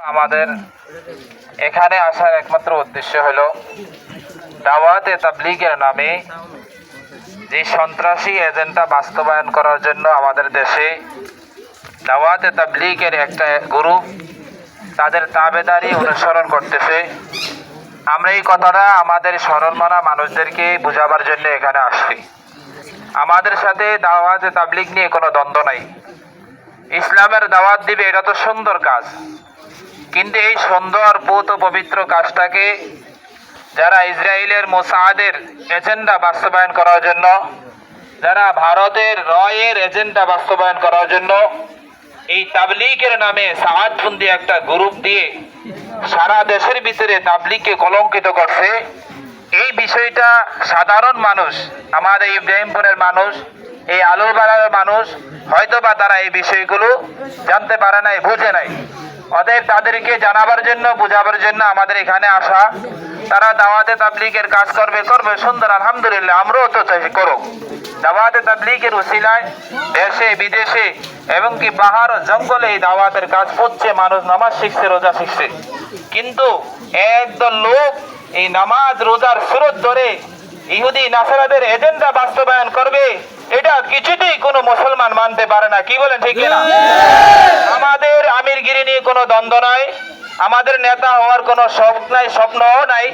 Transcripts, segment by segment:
আমাদের এখানে আসার একমাত্র উদ্দেশ্য হলো দাওয়াতে তাবলিগের নামে যে সন্ত্রাসী এজেন্ডা বাস্তবায়ন করার জন্য আমাদের দেশে দাওয়াতে তাবলিগের একটা গ্রুপ তাদের তাবেদারি অনুসরণ করতেছে। আমরা এই কথাটা আমাদের সরল মানা মানুষদেরকে বোঝাবার জন্য এখানে আসছি। আমাদের সাথে দাওয়াতে তাবলিগ নিয়ে কোনো দ্বন্দ্ব নাই। ইসলামের দাওয়াত দিবে এটা তো সুন্দর কাজ। কিন্তু এই সুন্দর, পুত পবিত্র কাজটাকে যারা ইসরায়েলের মোসাদের এজেন্ডা বাস্তবায়ন করার জন্য, যারা ভারতের রয়ের এজেন্ডা বাস্তবায়ন করার জন্য, এই তাবলিগের নামে সাহায্যবন্দি একটা গ্রুপ দিয়ে সারা দেশের ভিতরে তাবলিগকে কলঙ্কিত করছে। এই বিষয়টা সাধারণ মানুষ, আমাদের ইব্রাহিমপুরের মানুষ, এই আলুরবাড়ার মানুষ হয়তো বা তারা এই বিষয়গুলো জানতে পারে নাই, বুঝে নাই। অতএব তাদেরকে জানাবার জন্য, বোঝাবার জন্য আমাদের এখানে আসা। তারা দাওয়াতে তাবলিগের কাজ করবে করবে, সুন্দর, আলহামদুলিল্লাহ, আমরাও তো করো দাওয়াতে তাবলিগের উসিলায় দেশে, বিদেশে, এবং কি পাহাড়, জঙ্গলে এই দাওয়াতের কাজ করছে মানুষ, নামাজ শিখছে, রোজা শিখছে। কিন্তু একদল লোক এই নামাজ, রোজার সুরত ধরে ইহুদি, নাসারাদের এজেন্ডা বাস্তবায়ন করবে, এটা কিছুতেই কোনো মুসলমান মানতে পারে না। কি বলেন, ঠিক না কোনো দ্বন্দ্ব নাই। আমাদের নেতা হওয়ার কোনো স্বপ্ন নাই, স্বপ্নও নাই।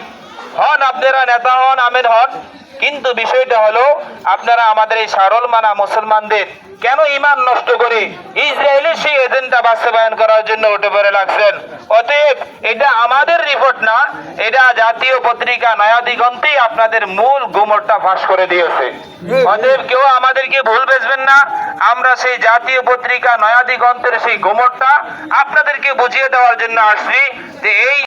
হন আপনারা নেতা হন আমির হন। কিন্তু বিষয়টা হলো, আপনারা আমাদের এই সারল মানা মুসলমানদের কেন ইমান নষ্ট করে ইসরায়েলি সেই এজেন্ডা বাস্তবায়ন করার জন্য উঠে পড়ে লাগছেন? অতএব এটা আমাদের রিপোর্ট না, এটা জাতীয় পত্রিকা নয়া দিগন্তেই আপনাদের মূল গুমরটা ফাঁস করে দিয়েছে। অতএব কেউ আমাদেরকে ভুল বেচবেন না, আমরা সেই জাতীয় পত্রিকা নয়া দিগন্তের সেই গুমরটা আপনাদেরকে বুঝিয়ে দেওয়ার জন্য আসছি যে এই